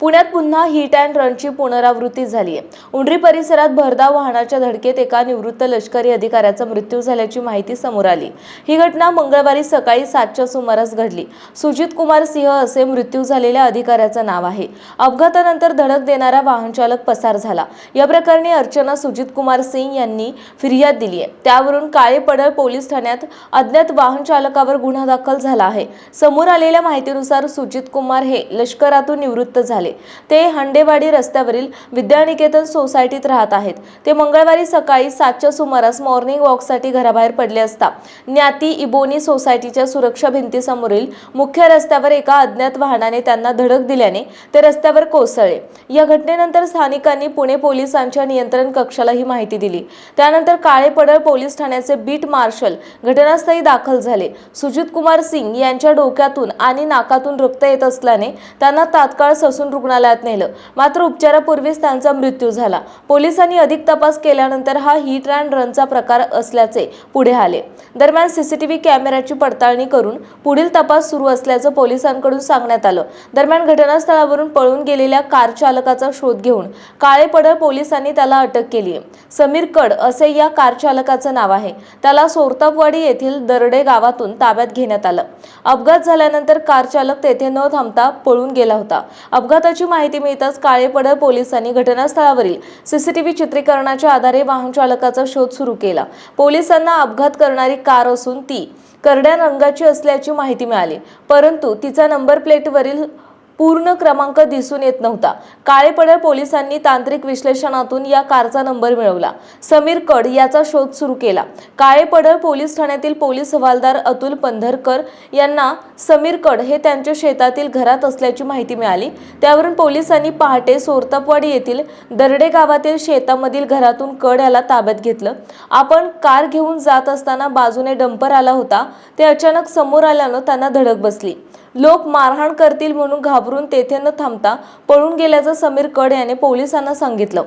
पुण्यात पुन्हा hit and रनची पुनरावृत्ती झाली आहे. उंडरी परिसरात भरधाव वाहनाच्या धडकेत एका निवृत्त लष्करी अधिकाऱ्याचा मृत्यू झाल्याची माहिती समोर आली. ही घटना मंगळवारी सकाळी सातच्या सुमारास घडली. सुजित कुमार सिंह असे मृत्यू झालेल्या अधिकाऱ्याचं नाव आहे. अपघातानंतर धडक देणारा वाहनचालक पसार झाला. या प्रकरणी अर्चना सुजित कुमार सिंग यांनी फिर्याद दिली आहे. त्यावरून काळे पडळ पोलीस ठाण्यात अज्ञात वाहन चालकावर गुन्हा दाखल झाला आहे. समोर आलेल्या माहितीनुसार सुजित कुमार हे लष्करातून निवृत्त झाले. ते हंडेवाडी रस्त्यावरील विद्यानिकेतन सोसायटीत राहत आहेत. ते मंगळवारी सकाळी सातच्या सुमारास मॉर्निंग वॉकसाठी घराबाहेर पडले असता ज्ञाती इबोनी सोसायटीच्या सुरक्षा भिंतीसमोरील मुख्य रस्त्यावर एका अज्ञात वाहनाने त्यांना धडक दिल्याने ते रस्त्यावर कोसळले. या घटनेनंतर स्थानिकांनी पुणे पोलिसांच्या नियंत्रण कक्षाला ही माहिती दिली. त्यानंतर काळे पडळ पोलीस ठाण्याचे बीट मार्शल घटनास्थळी दाखल झाले. सुजित कुमार सिंग यांच्या डोक्यातून आणि नाकातून रक्त येत असल्याने त्यांना तात्काळ ससून रुग्णालयात नेलं. मात्र उपचारापूर्वीच त्यांचा मृत्यू झाला. पोलिसांनी अधिक तपास केल्यानंतर हा हिट अँड रनचा प्रकार असल्याचे पुढे आले. दरम्यान सीसीटीव्ही कॅमेऱ्याची पडताळणी करून पुढील तपास सुरू असल्याचं पोलिसांकडून सांगण्यात आलं. दरम्यान घटनास्थळावरून पळून गेलेल्या कार चालकाचा शोध घेऊन काळे पडळ पोलिसांनी त्याला अटक केली समीर कड असे या कार चालकाचं नाव आहे. त्याला सोरतापवाडी येथील दरडे गावातून ताब्यात घेण्यात आलं. अपघात झाल्यानंतर कार चालक तेथे न थांबता पळून गेला होता. अपघात अपघाताची माहिती मिळताच काळेपडळ पोलिसांनी घटनास्थळावरील सीसीटीव्ही चित्रीकरणाच्या आधारे वाहन चालकाचा शोध सुरू केला. पोलिसांना अपघात करणारी कार असून ती करड्या रंगाची असल्याची माहिती मिळाली. परंतु तिचा नंबर प्लेटवरील पूर्ण क्रमांक दिसून येत नव्हता. काळेपडळ पोलिसांनी तांत्रिक विश्लेषणातून या कारचा नंबर मिळवला. समीर कड याचा शोध सुरू केला. काळेपडळ पोलीस ठाण्यातील पोलीस हवालदार अतुल पंधरकर यांना समीर कड हे त्यांच्या शेतातील घरात असल्याची माहिती मिळाली. त्यावरून पोलिसांनी पहाटे सोरतापवाडी येथील दरडे गावातील शेतामधील घरातून कड याला ताब्यात घेतलं. आपण कार घेऊन जात असताना बाजूने डंपर आला होता. ते अचानक समोर आल्यानं त्यांना धडक बसली. लोक मारहाण करतील म्हणून घाबरून तेथे न थांबता पळून गेल्याचं समीर कड याने पोलिसांना सांगितलं.